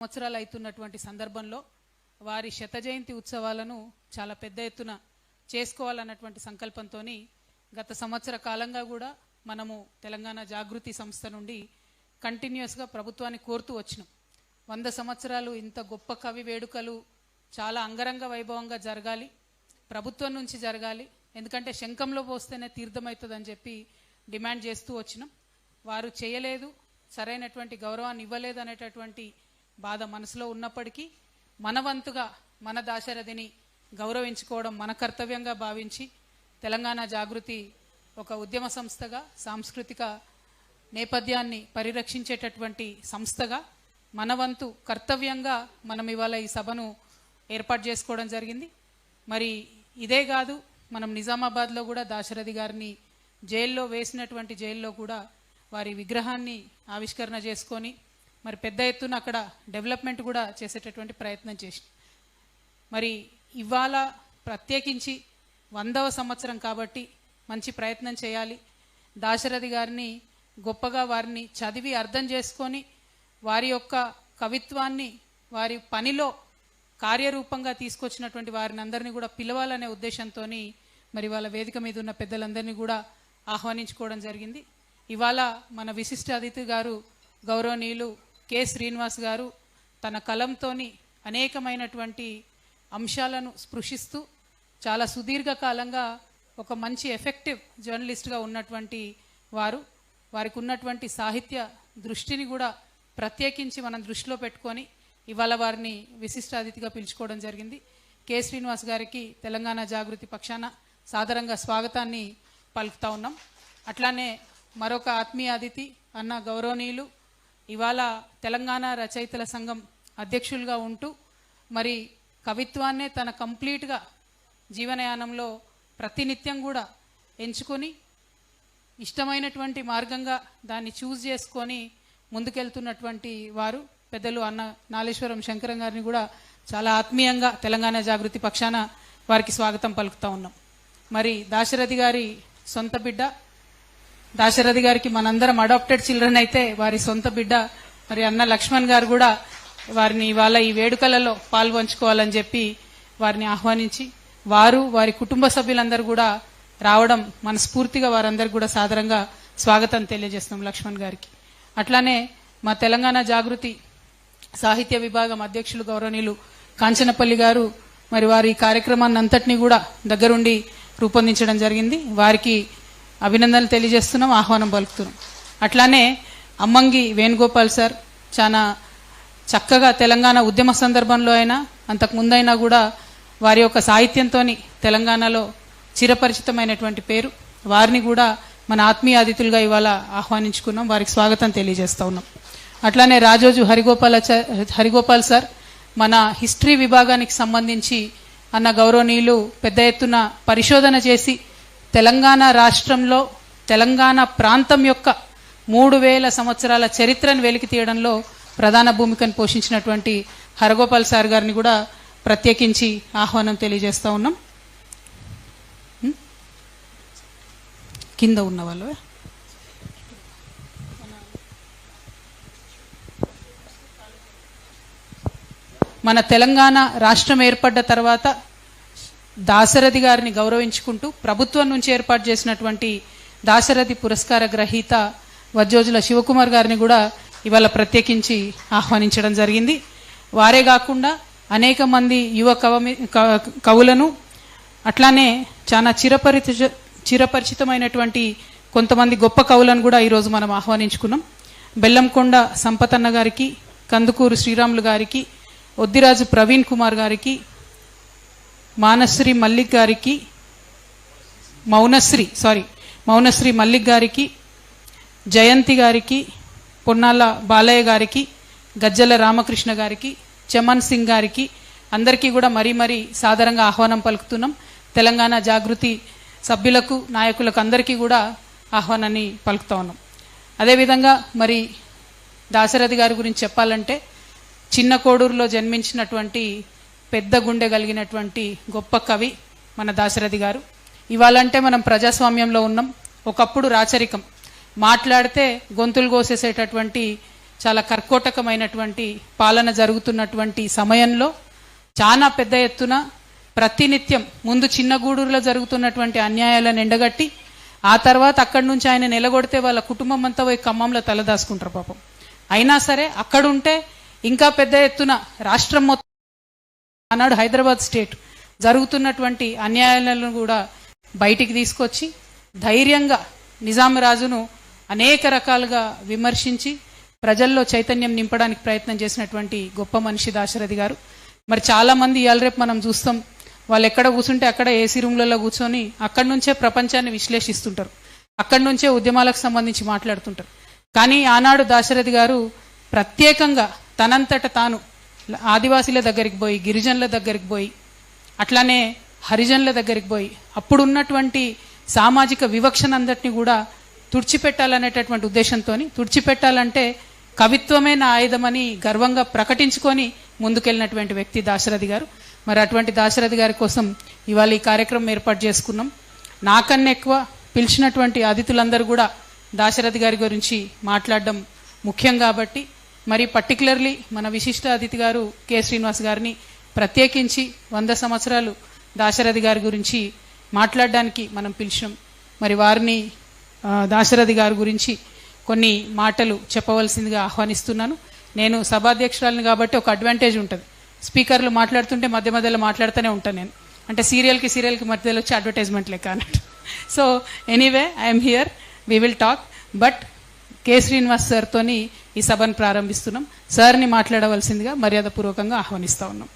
సంవత్సరాలు అవుతున్నటువంటి సందర్భంలో వారి శత జయంతి ఉత్సవాలను చాలా పెద్ద ఎత్తున చేసుకోవాలన్నటువంటి సంకల్పంతో గత సంవత్సర కాలంగా కూడా మనము తెలంగాణ జాగృతి సంస్థ నుండి కంటిన్యూస్గా ప్రభుత్వాన్ని కోరుతూ వచ్చినాం. వంద సంవత్సరాలు ఇంత గొప్ప కవి వేడుకలు చాలా అంగరంగ వైభవంగా జరగాలి ప్రభుత్వం నుంచి జరగాలి ఎందుకంటే శంఖంలో పోస్తేనే తీర్థమవుతుందని చెప్పి డిమాండ్ చేస్తూ వచ్చినాం. వారు చేయలేదు సరైనటువంటి గౌరవాన్ని ఇవ్వలేదు అనేటటువంటి బాధ మనసులో ఉన్నప్పటికీ మనవంతుగా మన దాశరథిని గౌరవించుకోవడం మన కర్తవ్యంగా భావించి తెలంగాణ జాగృతి ఒక ఉద్యమ సంస్థగా సాంస్కృతిక నేపథ్యాన్ని పరిరక్షించేటటువంటి సంస్థగా మనవంతు కర్తవ్యంగా మనం ఇవాళ ఈ సభను ఏర్పాటు చేసుకోవడం జరిగింది. మరి ఇదే కాదు మనం నిజామాబాద్లో కూడా దాశరథి గారిని జైల్లో వేసినటువంటి జైల్లో కూడా వారి విగ్రహాన్ని ఆవిష్కరణ చేసుకొని మరి పెద్ద ఎత్తున అక్కడ డెవలప్మెంట్ కూడా చేసేటటువంటి ప్రయత్నం చేసి మరి ఇవాళ ప్రత్యేకించి వందవ సంవత్సరం కాబట్టి మంచి ప్రయత్నం చేయాలి. దాశరథి గారిని గొప్పగా వారిని చదివి అర్థం చేసుకొని వారి యొక్క కవిత్వాన్ని వారి పనిలో కార్యరూపంగా తీసుకొచ్చినటువంటి వారిని అందరినీ కూడా పిలవాలనే ఉద్దేశంతో మరి వాళ్ళ వేదిక మీద ఉన్న పెద్దలందరినీ కూడా ఆహ్వానించుకోవడం జరిగింది. ఇవాళ మన విశిష్ట అతిథి గారు గౌరవనీయులు కె శ్రీనివాస్ గారు తన కలంతోని అనేకమైనటువంటి అంశాలను స్పృశిస్తూ చాలా సుదీర్ఘకాలంగా ఒక మంచి ఎఫెక్టివ్ జర్నలిస్ట్గా ఉన్నటువంటి వారు. వారికి ఉన్నటువంటి సాహిత్య దృష్టిని కూడా ప్రత్యేకించి మనం దృష్టిలో పెట్టుకొని ఇవాళ వారిని విశిష్ట అతిథిగా పిలుచుకోవడం జరిగింది. కె శ్రీనివాస్ గారికి తెలంగాణ జాగృతి పక్షాన సాదరంగా స్వాగతాన్ని పలుకుతా ఉన్నాం. అట్లానే మరొక ఆత్మీయ అతిథి అన్న గౌరవనీయులు ఇవాళ తెలంగాణ రచయితల సంఘం అధ్యక్షులుగా ఉంటూ మరి కవిత్వాన్నే తన కంప్లీట్గా జీవనయానంలో ప్రతినిత్యం కూడా ఎంచుకొని ఇష్టమైనటువంటి మార్గంగా దాన్ని చూజ్ చేసుకొని ముందుకెళ్తున్నటువంటి వారు పెద్దలు అన్న నాలేశ్వరం శంకరం గారిని కూడా చాలా ఆత్మీయంగా తెలంగాణ జాగృతి పక్షాన వారికి స్వాగతం పలుకుతా ఉన్నాం. మరి దాశరథి గారి సొంత బిడ్డ దాశరథి గారికి మనందరం అడాప్టెడ్ చిల్డ్రన్ అయితే వారి సొంత బిడ్డ మరి అన్న లక్ష్మణ్ గారు కూడా వారిని ఇవాళ ఈ వేడుకలలో పాల్పంచుకోవాలని చెప్పి వారిని ఆహ్వానించి వారు వారి కుటుంబ సభ్యులందరూ కూడా రావడం మనస్ఫూర్తిగా వారందరికీ కూడా సాదరంగా స్వాగతం తెలియజేస్తున్నాం లక్ష్మణ్ గారికి. అట్లానే మా తెలంగాణ జాగృతి సాహిత్య విభాగం అధ్యక్షులు గౌరవనీయులు కాంచనపల్లి గారు మరి వారి ఈ కార్యక్రమాన్ని అంతటినీ కూడా దగ్గరుండి రూపొందించడం జరిగింది. వారికి అభినందనలు తెలియజేస్తున్నాం ఆహ్వానం పలుకుతున్నాం. అట్లానే అమ్మంగి వేణుగోపాల్ సార్ చాలా చక్కగా తెలంగాణ ఉద్యమ సందర్భంలో అయినా అంతకు ముందైనా కూడా వారి యొక్క సాహిత్యంతో తెలంగాణలో చిరపరిచితమైనటువంటి పేరు. వారిని కూడా మన ఆత్మీయ అతిథులుగా ఇవాళ ఆహ్వానించుకున్నాం వారికి స్వాగతం తెలియజేస్తా ఉన్నాం. అట్లానే రాజోజు హరిగోపాల్ హరిగోపాల్ సార్ మన హిస్టరీ విభాగానికి సంబంధించి అన్న గౌరవనీయులు పెద్ద ఎత్తున పరిశోధన చేసి తెలంగాణ రాష్ట్రంలో తెలంగాణ ప్రాంతం యొక్క మూడు వేల సంవత్సరాల చరిత్రను వెలికి తీయడంలో ప్రధాన భూమికను పోషించినటువంటి హరగోపాల్ సార్ గారిని కూడా ప్రత్యేకించి ఆహ్వానం తెలియజేస్తూ ఉన్నాం. కింద ఉన్న వాళ్ళు. మన తెలంగాణ రాష్ట్రం ఏర్పడ్డ తర్వాత దాశరథి గారిని గౌరవించుకుంటూ ప్రభుత్వం నుంచి ఏర్పాటు చేసినటువంటి దాశరథి పురస్కార గ్రహీత వజ్జోజుల శివకుమార్ గారిని కూడా ఇవాళ ప్రత్యేకించి ఆహ్వానించడం జరిగింది. వారే కాకుండా అనేక మంది యువ కవమి క- కవులను అట్లానే చాలా చిరపరిచ చిరపరిచితమైనటువంటి కొంతమంది గొప్ప కవులను కూడా ఈరోజు మనం ఆహ్వానించుకున్నాం. బెల్లంకొండ సంపతన్న గారికి కందుకూరు శ్రీరాములు గారికి ఒద్దిరాజు ప్రవీణ్ కుమార్ గారికి మానశ్రీ మల్లిక్ గారికి మౌనశ్రీ సారీ మౌనశ్రీ మల్లిక్ గారికి జయంతి గారికి పొన్నాల బాలయ్య గారికి గజ్జల రామకృష్ణ గారికి చమన్ సింగ్ గారికి అందరికీ కూడా మరీ మరీ సాధారణంగా ఆహ్వానం పలుకుతున్నాం. తెలంగాణ జాగృతి సభ్యులకు నాయకులకు అందరికీ కూడా ఆహ్వానాన్ని పలుకుతా ఉన్నాం. అదేవిధంగా మరి దాశరథి గారి గురించి చెప్పాలంటే చిన్న కోడూరులో జన్మించినటువంటి పెద్ద గుండె కలిగినటువంటి గొప్ప కవి మన దాశరథి గారు. ఇవాళంటే మనం ప్రజాస్వామ్యంలో ఉన్నాం. ఒకప్పుడు రాచరికం. మాట్లాడితే గొంతులు కోసేసేటటువంటి చాలా కర్కోటకమైనటువంటి పాలన జరుగుతున్నటువంటి సమయంలో చాలా పెద్ద ఎత్తున ప్రతినిత్యం ముందు చిన్న గూడూరులో జరుగుతున్నటువంటి అన్యాయాలను ఎండగట్టి ఆ తర్వాత అక్కడి నుంచి ఆయన నిలగొడితే వాళ్ళ కుటుంబం అంతా పోయి ఖమ్మంలో తలదాసుకుంటారు పాపం. అయినా సరే అక్కడుంటే ఇంకా పెద్ద ఎత్తున రాష్ట్రం మొత్తం ఆనాడు హైదరాబాద్ స్టేట్ జరుగుతున్నటువంటి అన్యాయాలను కూడా బయటికి తీసుకొచ్చి ధైర్యంగా నిజాం రాజును అనేక రకాలుగా విమర్శించి ప్రజల్లో చైతన్యం నింపడానికి ప్రయత్నం చేసినటువంటి గొప్ప మనిషి దాశరథి గారు. మరి చాలా మంది ఇవాళ రేపు మనం చూస్తాం వాళ్ళు ఎక్కడ కూర్చుంటే అక్కడ ఏసీ రూమ్లలో కూర్చొని అక్కడి నుంచే ప్రపంచాన్ని విశ్లేషిస్తుంటారు. అక్కడి నుంచే ఉద్యమాలకు సంబంధించి మాట్లాడుతుంటారు. కానీ ఆనాడు దాశరథి గారు ప్రత్యేకంగా తనంతట తాను ఆదివాసీల దగ్గరికి పోయి గిరిజనుల దగ్గరికి పోయి అట్లానే హరిజనుల దగ్గరికి పోయి అప్పుడు ఉన్నటువంటి సామాజిక వివక్షణ అందరినీ కూడా తుడిచిపెట్టాలనేటటువంటి ఉద్దేశంతో తుడిచిపెట్టాలంటే కవిత్వమే నా ఆయుధమని గర్వంగా ప్రకటించుకొని ముందుకెళ్ళినటువంటి వ్యక్తి దాశరథి గారు. మరి అటువంటి దాశరథి గారి కోసం ఇవాళ ఈ కార్యక్రమం ఏర్పాటు చేసుకున్నాం. నాకన్నా ఎక్కువ పిలిచినటువంటి అతిథులందరూ కూడా దాశరథి గారి గురించి మాట్లాడడం ముఖ్యం కాబట్టి మరి పర్టికులర్లీ మన విశిష్ట అతిథి గారు కె. శ్రీనివాస్ గారిని ప్రత్యేకించి వంద సంవత్సరాలు దాశరథి గారి గురించి మాట్లాడడానికి మనం పిలిచినాం మరి వారిని దాశరథి గారి గురించి కొన్ని మాటలు చెప్పవలసిందిగా ఆహ్వానిస్తున్నాను. నేను సభాధ్యక్షురాలను కాబట్టి ఒక అడ్వాంటేజ్ ఉంటుంది. స్పీకర్లు మాట్లాడుతుంటే మధ్య మధ్యలో మాట్లాడుతూనే ఉంటాను నేను. అంటే సీరియల్కి సీరియల్కి మధ్యలో వచ్చి అడ్వర్టైజ్మెంట్ లెక్క అన్నట్టు so anyway I'm here we will talk but K. Srinivas సార్తోని ఈ సభను ప్రారంభిస్తున్నాం. సార్ని మాట్లాడవలసిందిగా మర్యాదపూర్వకంగా ఆహ్వానిస్తా ఉన్నాం.